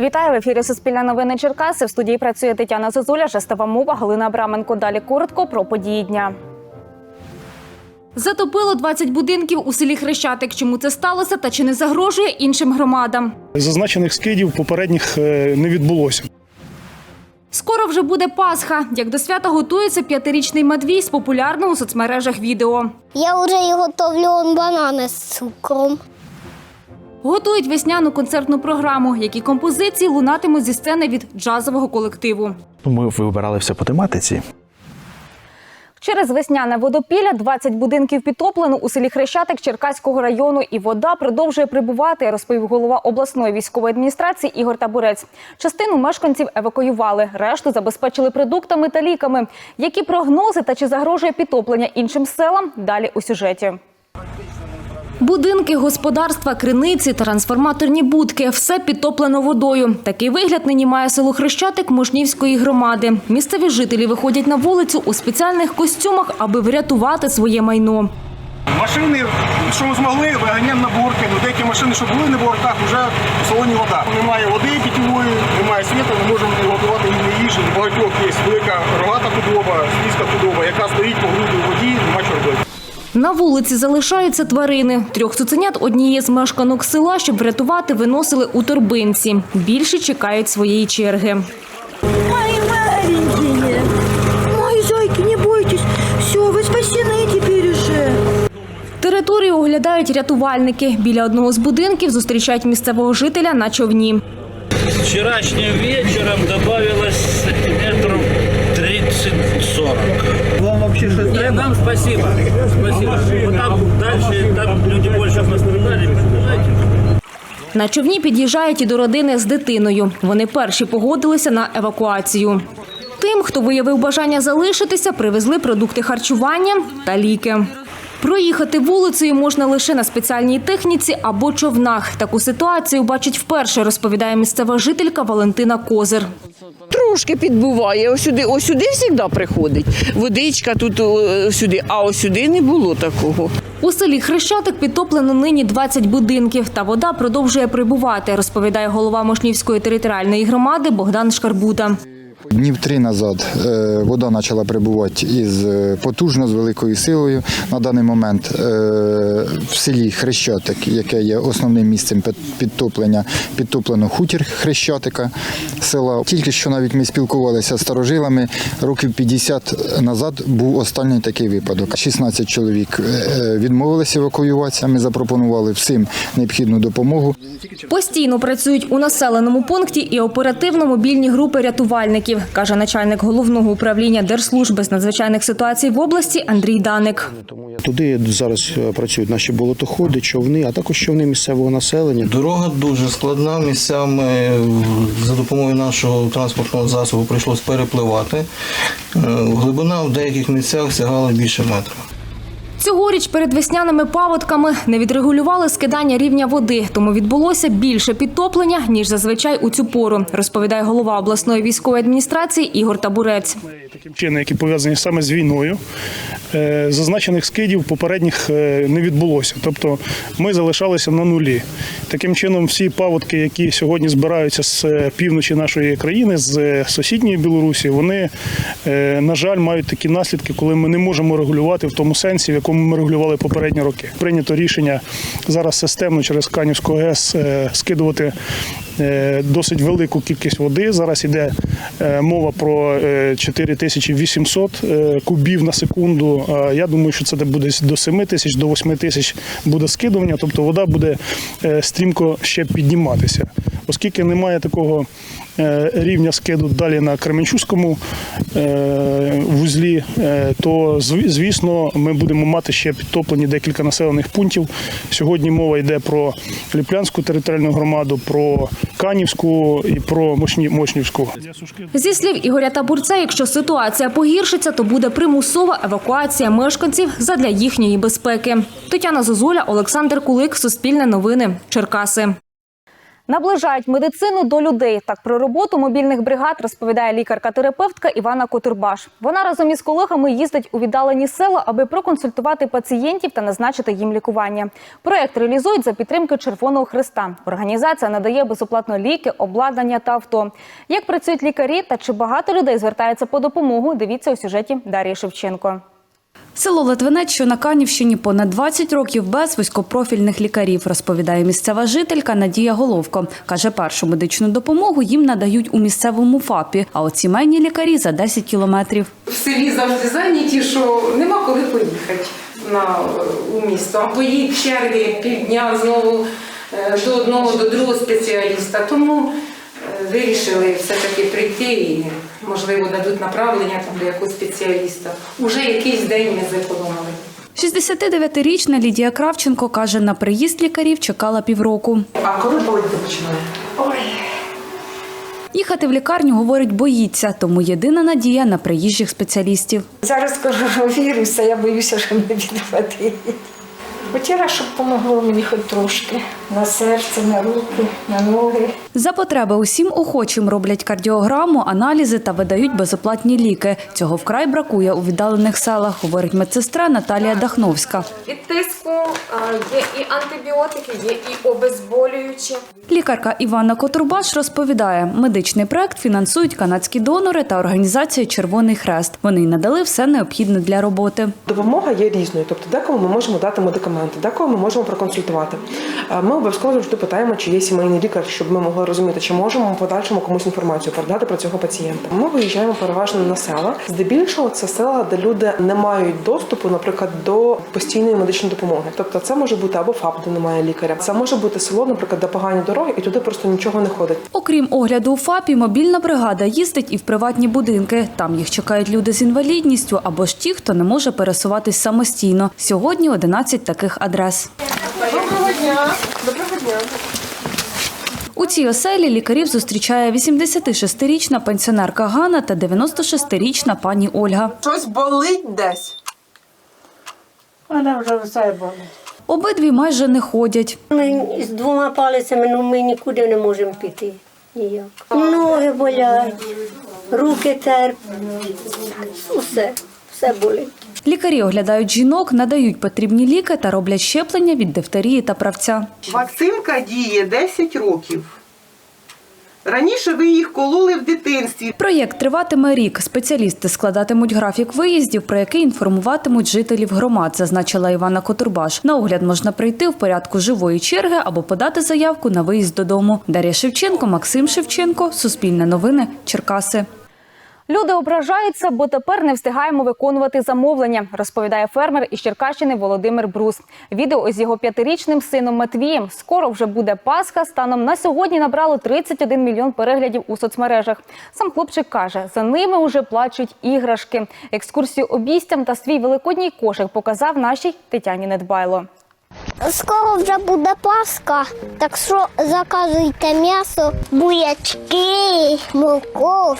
Вітаю в ефірі Суспільне новини Черкаси. В студії працює Тетяна Зозуля, жестова мова, Галина Абраменко. Далі коротко про події дня. Затопило 20 будинків у селі Хрещатик. Чому це сталося та чи не загрожує іншим громадам? Зазначених скидів попередніх е, не відбулося. Скоро вже буде Пасха. Як до свята готується п'ятирічний Матвій з популярного у соцмережах відео. Я вже і готовлю он банани з цукром. Готують весняну концертну програму, які композиції лунатимуть зі сцени від джазового колективу. Ми вибирали все по тематиці. Через весняне водопілля 20 будинків підтоплено у селі Хрещатик Черкаського району, і вода продовжує прибувати, розповів голова обласної військової адміністрації Ігор Табурець. Частину мешканців евакуювали, решту забезпечили продуктами та ліками. Які прогнози та чи загрожує підтоплення іншим селам? Далі у сюжеті. Будинки, господарства, криниці, трансформаторні будки – все підтоплено водою. Такий вигляд нині має село Хрещатик Мошнівської громади. Місцеві жителі виходять на вулицю у спеціальних костюмах, аби врятувати своє майно. Машини, що ми змогли, виганяємо на борки. Ну, деякі машини, що були на борках, вже в салоні вода. Немає води питьової, немає світу, не можемо готувати їм їжу. Багатьох є велика рогата худоба, свійська худоба, яка стоїть по груди в воді, нема що робити. На вулиці залишаються тварини. Трьох цуценят однієї з мешканок села, щоб врятувати, виносили у торбинці. Більше чекають своєї черги. Мои маленькие, мои зайки, не бойтесь, все, вы спасены теперь уже. Територію оглядають рятувальники. Біля одного з будинків зустрічають місцевого жителя на човні. Вчерашним вечером добавилось сантиметров 30-40. Вам вообще что Нет, нам спасибо. Спасибо. Вот там дальше, там люди больше пострадали, понимаете? На човні під'їжджають і до родини з дитиною. Вони перші погодилися на евакуацію. Тим, хто виявив бажання залишитися, привезли продукти харчування та ліки. Проїхати вулицею можна лише на спеціальній техніці або човнах. Таку ситуацію бачить вперше, розповідає місцева жителька Валентина Козир. Трошки підбуває. Осюди, сюди, ось сюди завжди приходить. Водичка тут сюди, а осюди сюди не було такого. У селі Хрещатик підтоплено нині 20 будинків, та вода продовжує прибувати, розповідає голова Мошнівської територіальної громади Богдан Шкарбута. Днів три назад е, вода почала прибувати із е, потужно з великою силою. На даний момент е, в селі Хрещатик, яке є основним місцем підтоплення, підтоплено хутір Хрещатика села. Тільки що навіть ми спілкувалися з старожилами. Років 50 назад був останній такий випадок. 16 чоловік відмовилися евакуюватися. Ми запропонували всім необхідну допомогу. Постійно працюють у населеному пункті і оперативно-мобільні групи рятувальників, каже начальник головного управління Держслужби з надзвичайних ситуацій в області Андрій Даник. Туди зараз е, працюють наші болотоходи, човни, а також човни місцевого населення. Дорога дуже складна. Місцями е, за допомогою нашого транспортного засобу прийшлось перепливати. Е, Глибина в деяких місцях сягала більше метра. Цьогоріч перед весняними паводками не відрегулювали скидання рівня води, тому відбулося більше підтоплення, ніж зазвичай у цю пору, розповідає голова обласної військової адміністрації Ігор Табурець. Таким чином, які пов'язані саме з війною, зазначених скидів попередніх е, не відбулося. Тобто ми залишалися на нулі. Таким чином, всі паводки, які сьогодні збираються з е, півночі нашої країни, з е, сусідньої Білорусі, вони, е, на жаль, мають такі наслідки, коли ми не можемо регулювати в тому сенсі, в якому ми регулювали попередні роки. Прийнято рішення зараз системно через Канівську ГЕС е, скидувати е, досить велику кількість води. Зараз іде е, мова про е, 4800 е, кубів на секунду. Я думаю, що це де буде до 7 тисяч, до 8 тисяч буде скидування, тобто вода буде е, стрімко ще підніматися. Оскільки немає такого е, рівня скиду далі на Кременчуському е, вузлі, е, то звісно ми будемо мати ще підтоплені декілька населених пунктів. Сьогодні мова йде про Ліплянську територіальну громаду, про Канівську і про Мошні- Мошнівську. Зі слів Ігоря Табурця, якщо ситуація погіршиться, то буде примусова евакуація мешканців задля їхньої безпеки. Тетяна Зозуля, Олександр Кулик, Суспільне новини, Черкаси. Наближають медицину до людей. Так про роботу мобільних бригад розповідає лікарка-терапевтка Івана Котурбаш. Вона разом із колегами їздить у віддалені села, аби проконсультувати пацієнтів та назначити їм лікування. Проект реалізують за підтримки Червоного Христа. Організація надає безоплатно ліки, обладнання та авто. Як працюють лікарі та чи багато людей звертається по допомогу? Дивіться у сюжеті Дар'ї Шевченко. Село Литвинець, що на Канівщині, понад 20 років без вузькопрофільних лікарів, розповідає місцева жителька Надія Головко. Каже, першу медичну допомогу їм надають у місцевому ФАПі, а от сімейні лікарі за 10 кілометрів. в селі завжди зайняті, що нема коли поїхати на, у місто. А поїдь черги півдня знову е, до одного, до другого спеціаліста. Тому вирішили все-таки прийти і, можливо, дадуть направлення там, до якогось спеціаліста. Уже якийсь день ми зекономили. 69-річна Лідія Кравченко каже, на приїзд лікарів чекала півроку. А коли болити починає? Ой. Їхати в лікарню, говорить, боїться, тому єдина надія на приїжджих спеціалістів. Зараз коронавірус, а я боюся, що не відхватить. Хотіла, щоб допомогло мені хоч трошки. На серце, на руки, на ноги. За потреби усім охочим роблять кардіограму, аналізи та видають безоплатні ліки. Цього вкрай бракує у віддалених селах, говорить медсестра Наталія Дахновська. Від тиску є і антибіотики, є і обезболюючі. Лікарка Івана Котурбаш розповідає, медичний проект фінансують канадські донори та організація Червоний Хрест. Вони й надали все необхідне для роботи. Допомога є різною, тобто декому ми можемо дати медикаменти, декого ми можемо проконсультувати. Е, Ми обов'язково завжди питаємо, чи є сімейний лікар, щоб ми могли розуміти, чи можемо в подальшому комусь інформацію передати про цього пацієнта. Ми виїжджаємо переважно на села. Здебільшого це села, де люди не мають доступу, наприклад, до постійної медичної допомоги. Тобто, це може бути або ФАП, де немає лікаря. Це може бути село, наприклад, де погані дороги, і туди просто нічого не ходить. Окрім огляду у ФАПі, мобільна бригада їздить і в приватні будинки. Там їх чекають люди з інвалідністю або ж ті, хто не може пересуватись самостійно. Сьогодні 11 таких адрес. Доброго дня! Доброго дня! У цій оселі лікарів зустрічає 86-річна пенсіонерка Ганна та 96-річна пані Ольга. Щось болить десь. Вона вже все болить. Обидві майже не ходять. Ми з двома палицями ну, ми нікуди не можемо піти. Ніяк. Ноги болять, руки терплять. Усе, все болить. Лікарі оглядають жінок, надають потрібні ліки та роблять щеплення від дифтерії та правця. Вакцинка діє 10 років. Раніше ви їх кололи в дитинстві. Проєкт триватиме рік. Спеціалісти складатимуть графік виїздів, про який інформуватимуть жителів громад, зазначила Івана Котурбаш. На огляд можна прийти в порядку живої черги або подати заявку на виїзд додому. Дар'я Шевченко, Максим Шевченко, Суспільне новини, Черкаси. Люди ображаються, бо тепер не встигаємо виконувати замовлення, розповідає фермер із Черкащини Володимир Брус. Відео з його п'ятирічним сином Матвієм. Скоро вже буде Пасха. Станом на сьогодні набрало 31 мільйон переглядів у соцмережах. Сам хлопчик каже, за ними вже плачуть іграшки. Екскурсію обійстям та свій великодній кошик показав нашій Тетяні Недбайло. Скоро вже буде Пасха, так що заказуйте м'ясо, буячки, морков,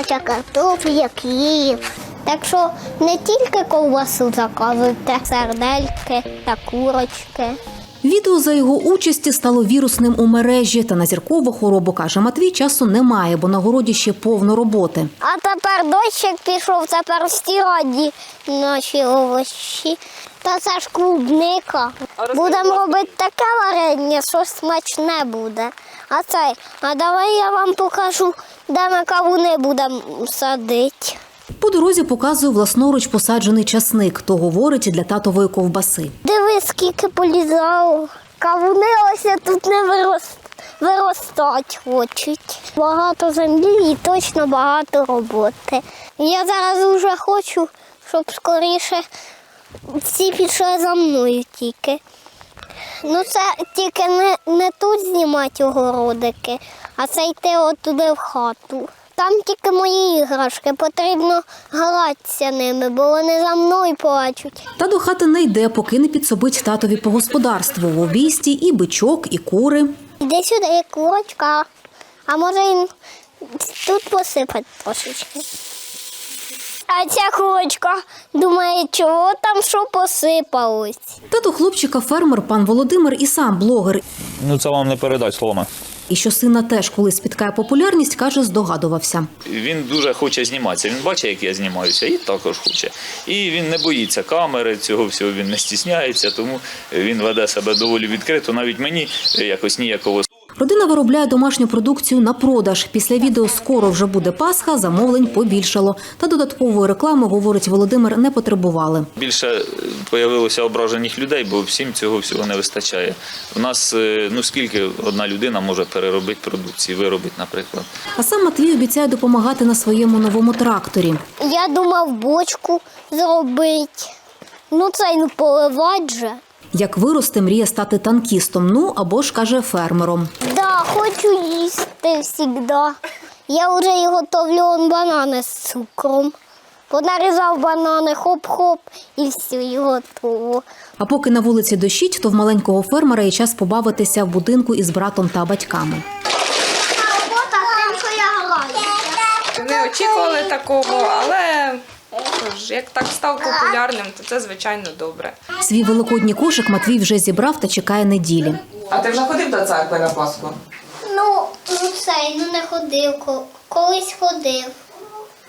оця картопля, хліб. Так що не тільки ковбасу заказуйте, сердельки та курочки. Відео за його участі стало вірусним у мережі. Та на зіркову хворобу каже Матвій, часу немає, бо на городі ще повно роботи. А тепер дощик пішов, тепер всі раді наші овочі. Та це ж клубника. Будемо робити таке варення, що смачне буде. А цей, а давай я вам покажу, де ми кавуни будемо садити. По дорозі показує власноруч посаджений часник. То говорить для татової ковбаси. Диви, скільки полізало. Кавуни ось тут не вирос... виростать хочуть. Багато землі і точно багато роботи. Я зараз вже хочу, щоб скоріше всі пішли за мною тільки. Ну це тільки не, не тут знімати огородики, а це йти от туди в хату. Там тільки мої іграшки, потрібно гратися ними, бо вони за мною плачуть. Та до хати не йде, поки не підсобить татові по господарству. В обійсті і бичок, і кури. Іди сюди, курочка. А може їм тут посипати трошечки. А ця курочка думає, чого там що посипалось. Тато хлопчика фермер пан Володимир і сам блогер. Ну це вам не передать словами. І що сина теж колись спіткає популярність, каже, здогадувався. Він дуже хоче зніматися. Він бачить, як я знімаюся, і також хоче. І він не боїться камери, цього всього він не стісняється, тому він веде себе доволі відкрито. Навіть мені якось ніяково. Родина виробляє домашню продукцію на продаж. Після відео скоро вже буде Пасха, замовлень побільшало. Та додаткової реклами, говорить Володимир, не потребували. Більше появилося ображених людей, бо всім цього всього не вистачає. У нас е, ну скільки одна людина може переробити продукції, виробити, наприклад. А сам Матвій обіцяє допомагати на своєму новому тракторі. Я думав бочку зробити. Ну це й не поливать же. Як виросте, мріє стати танкістом, ну або ж каже фермером. Да, хочу їсти завжди. Я вже і готовлю он банани з цукром. Понарізав банани, хоп-хоп, і все, і готово. А поки на вулиці дощить, то в маленького фермера є час побавитися в будинку із братом та батьками. Робота тим, що я граю. Не очікували такого, але що ж, як так став популярним, то це звичайно добре. Свій великодній кошик Матвій вже зібрав та чекає неділі. А ти вже ходив до церкви на Пасху? Ну, ну цей, ну не ходив, колись ходив.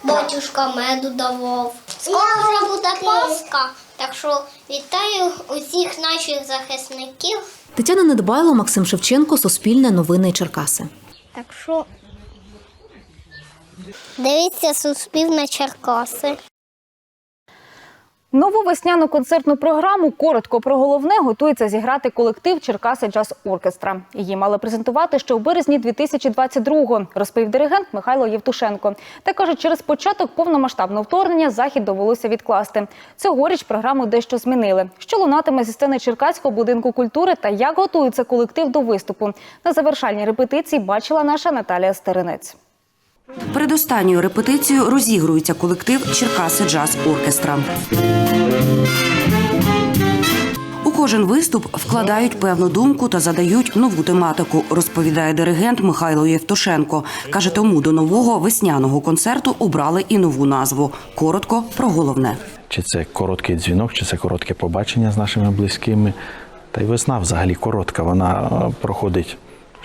Батюшка меду давав. Скоро вже буде Пасха, так що вітаю усіх наших захисників. Тетяна Недбайло, Максим Шевченко, Суспільне новини Черкаси. Так що дивіться Суспільне Черкаси. Нову весняну концертну програму коротко про головне готується зіграти колектив Черкаси Джаз Оркестра. Її мали презентувати ще у березні 2022-го, розповів диригент Михайло Євтушенко. Та каже, через початок повномасштабного вторгнення захід довелося відкласти. Цьогоріч програму дещо змінили. Що лунатиме зі сцени Черкаського будинку культури та як готується колектив до виступу. На завершальній репетиції бачила наша Наталія Стеренець. Перед останньою репетицією розігрується колектив Черкаси Джаз Оркестра. У кожен виступ вкладають певну думку та задають нову тематику, розповідає диригент Михайло Євтушенко. Каже, тому до нового весняного концерту обрали і нову назву. Коротко про головне. Чи це короткий дзвінок, чи це коротке побачення з нашими близькими. Та й весна взагалі коротка, вона е, проходить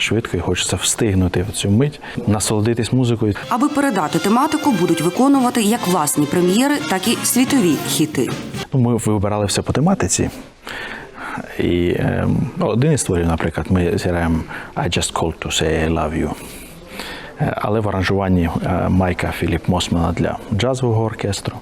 швидко і хочеться встигнути в цю мить, насолодитись музикою. Аби передати тематику, будуть виконувати як власні прем'єри, так і світові хіти. Ми вибирали все по тематиці. І е, один із творів, наприклад, ми зіграємо I just called to say I love you. Е, Але в аранжуванні е, Майка Філіп Мосмана для джазового оркестру.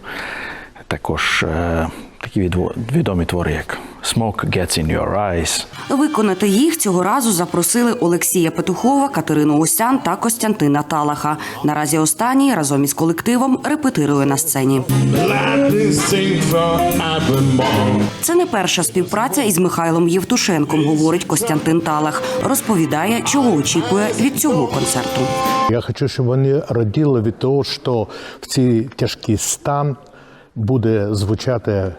Також е, такі відомі твори, як Smoke Gets in Your Eyes. Виконати їх цього разу запросили Олексія Петухова, Катерину Осян та Костянтина Талаха. Наразі останній разом із колективом репетирує на сцені. Це не перша співпраця із Михайлом Євтушенком, говорить Костянтин Талах. Розповідає, чого очікує від цього концерту. Я хочу, щоб вони раділи від того, що в цей тяжкий стан буде звучати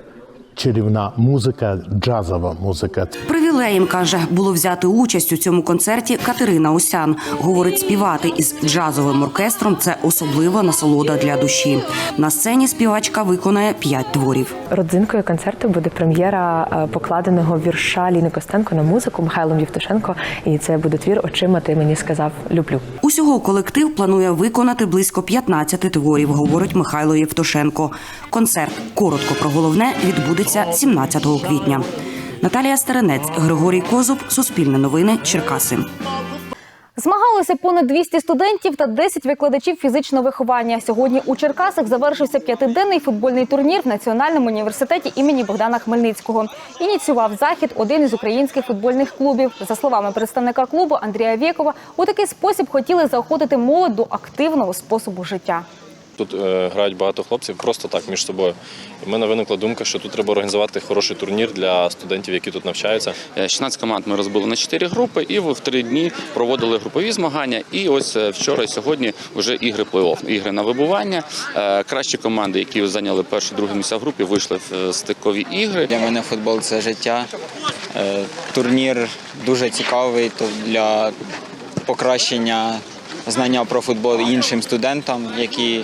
чарівна музика, джазова музика. Привілеєм каже, було взяти участь у цьому концерті Катерина Осян. Говорить, співати із джазовим оркестром це особлива насолода для душі. На сцені співачка виконає п'ять творів. Родзинкою концерту буде прем'єра е, покладеного вірша Ліни Костенко на музику Михайлом Євтушенко. І це буде твір Очима ти мені сказав люблю. Усього колектив планує виконати близько 15 творів, говорить Михайло Євтушенко. Концерт коротко про головне відбудеться 17 квітня. Наталія Стеренець, Григорій Козуб, Суспільне новини, Черкаси. Змагалися понад 200 студентів та 10 викладачів фізичного виховання. Сьогодні у Черкасах завершився п'ятиденний футбольний турнір в Національному університеті імені Богдана Хмельницького. Ініціював захід один із українських футбольних клубів. За словами представника клубу Андрія Вєкова, у такий спосіб хотіли заохотити молодь до активного способу життя. Тут е, грають багато хлопців просто так між собою. І в мене виникла думка, що тут треба організувати хороший турнір для студентів, які тут навчаються. 16 команд ми розбили на 4 групи і в три дні проводили групові змагання. І ось е, вчора і сьогодні вже ігри плей-офф, ігри на вибування. Е, Кращі команди, які зайняли перше, друге місця в групі, вийшли в е, стикові ігри. Для мене футбол це життя. Е, Турнір дуже цікавий то для покращення знання про футбол іншим студентам, які